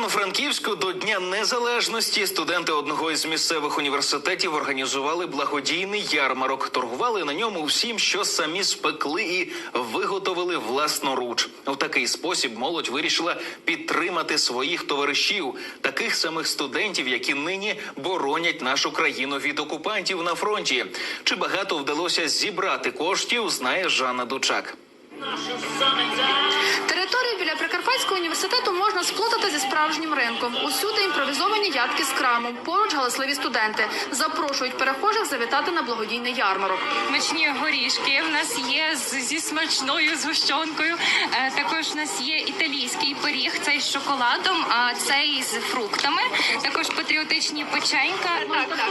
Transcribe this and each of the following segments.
Івано-Франківську до Дня Незалежності студенти одного із місцевих університетів організували благодійний ярмарок. Торгували на ньому всім, що самі спекли і виготовили власноруч. У такий спосіб молодь вирішила підтримати своїх товаришів, таких самих студентів, які нині боронять нашу країну від окупантів на фронті. Чи багато вдалося зібрати коштів, знає Жанна Дучак. Можна сплутати зі справжнім ринком. Усюди імпровізовані ядки з краму. Поруч галасливі студенти запрошують перехожих завітати на благодійний ярмарок. Смачні горішки. В нас є зі смачною згущенкою. Е, Також в нас є італійський пиріг, цей з шоколадом, а цей з фруктами. Також патріотичні печенька.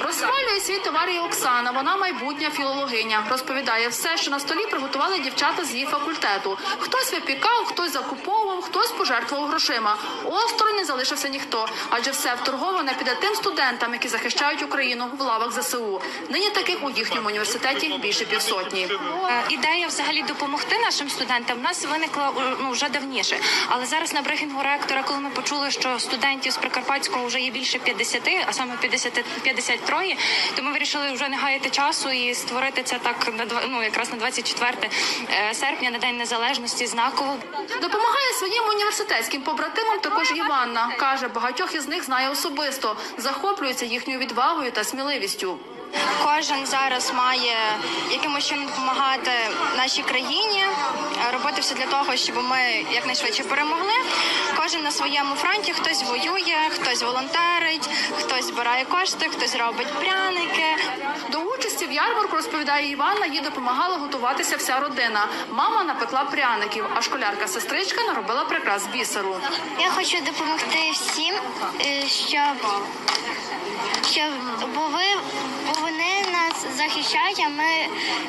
Розхвалює свій товар і Оксана. Вона майбутня філологиня. Розповідає все, що на столі приготували дівчата з її факультету. Хтось випікав, хтось закуповував, хтось пожертвував грошима. Осторонь не залишився ніхто, адже все вторговане піде тим студентам, які захищають Україну в лавах ЗСУ. Нині таких у їхньому університеті більше півсотні. Е, Ідея взагалі допомогти нашим студентам в нас виникла е, ну вже давніше. Але зараз на брифінгу ректора, коли ми почули, що студентів з Прикарпатського вже є більше 50, а саме 50, 53, то ми вирішили вже не гаяти часу і створити це так на ну якраз на 24 е, серпня, на день незалежності, знаково. Допомагає своїм університетським побратимам також Іванна. Каже, багатьох із них знає особисто, захоплюється їхньою відвагою та сміливістю. Кожен зараз має якимось чином допомагати нашій країні, е, робити все для того, щоб ми якнайшвидше перемогли. Кожен на своєму фронті хтось воює, хтось волонтерить, хтось збирає кошти, хтось робить пряники. До участі в ярмарку розповідає Іванна, їй допомагала готуватися вся родина. Мама напекла пряників, а школярка-сестричка наробила прикрас бісеру. Я хочу допомогти всім, е, щоб, щоб бо ви бо вони нас захищають, а ми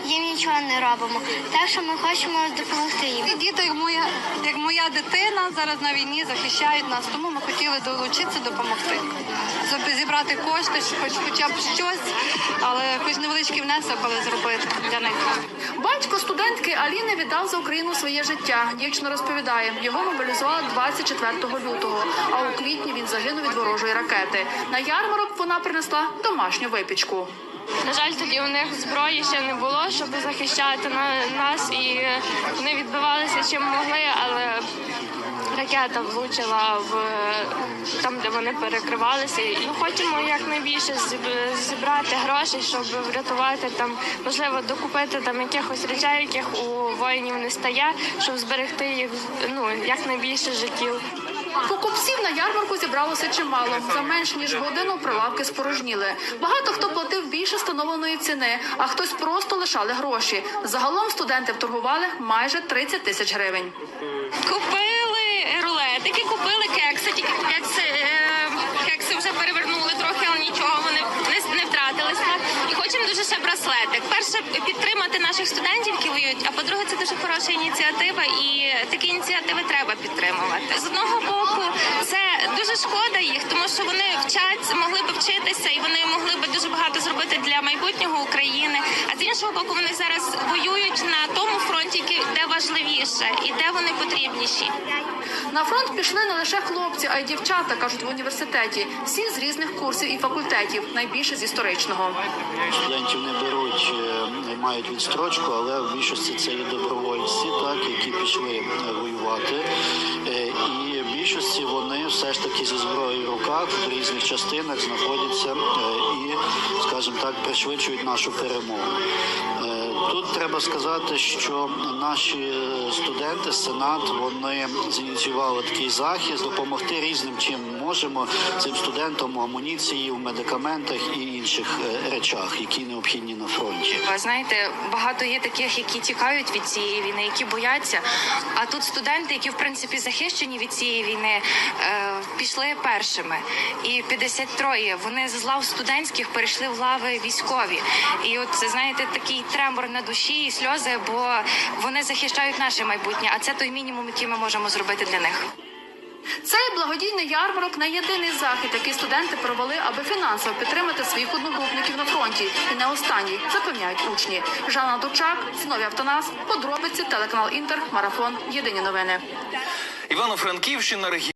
їм нічого не робимо. Так що ми хочемо допомогти їм. І діти, як моя, як моя дитина, зараз на війні захищають нас, тому ми хотіли долучитися, допомогти. Зібрати кошти, хоч хоча б щось, але хоч невеличкий внесок, але зробити для них. Батько студентки Аліни віддав за Україну своє життя. Дівчина розповідає, його мобілізували 24 лютого, а у квітні він загинув від ворожої ракети. На ярмарок вона принесла домашню випічку. На жаль, тоді у них зброї ще не було, щоб захищати нас, і вони відбивалися чим могли, але ракета влучила в там, де вони перекривалися. І ми хочемо якнайбільше зіб- зібрати грошей, щоб врятувати там, можливо, докупити там якихось речей, яких у воїнів не стає, щоб зберегти їх ну якнайбільше життів. Покупців на ярмарку зібралося чимало. За менш ніж годину прилавки спорожніли. Багато хто платив більше встановленої ціни, а хтось просто лишали гроші. Загалом студенти вторгували майже 30 тисяч гривень. Купили кекси, тільки кекси, е, кекси вже перевернули трохи, але нічого, вони не, не втратилися. І хочемо дуже ще браслетик. Перше підтримати наших студентів, які воюють, а по-друге, це дуже хороша ініціатива, і такі ініціативи треба підтримувати. З одного боку, це дуже шкода їх, тому що вони вчать, могли би вчитися, і вони могли би дуже багато зробити для майбутнього України. А з іншого боку, вони зараз воюють на тому фронті, де важливіше і де вони потрібніші. На фронт пішли не лише хлопці, а й дівчата, кажуть в університеті. Всі з різних курсів і факультетів, найбільше з історичного. Студентів не беруть, е, мають відстрочку, але в більшості це є добровольці, так які пішли е, воювати. Е, І більшості вони все ж таки зі зброєю в руках в різних частинах знаходяться е, і, скажімо так, пришвидшують нашу перемогу. Е, Тут треба сказати, що наші студенти, сенат, вони зініціювали такий захід, допомогти різним чим можемо цим студентам амуніції, в медикаментах і інших е, речах, які необхідні на фронті. Знаєте, багато є таких, які тікають від цієї війни, які бояться. А тут студенти, які в принципі захищені від цієї війни, е, пішли першими. І 53 вони з лав студентських перейшли в лави військові. І от це знаєте, такий тремор на душі і сльози, бо вони захищають наше майбутнє. А це той мінімум, який ми можемо зробити для них. Цей благодійний ярмарок не єдиний захід, який студенти провели, аби фінансово підтримати своїх одногрупників на фронті. І не останній запевняють учні. Жанна Дучак, Знові Автонас, подробиці, телеканал Інтер, марафон. Єдині новини. Івано-Франківщина регіон.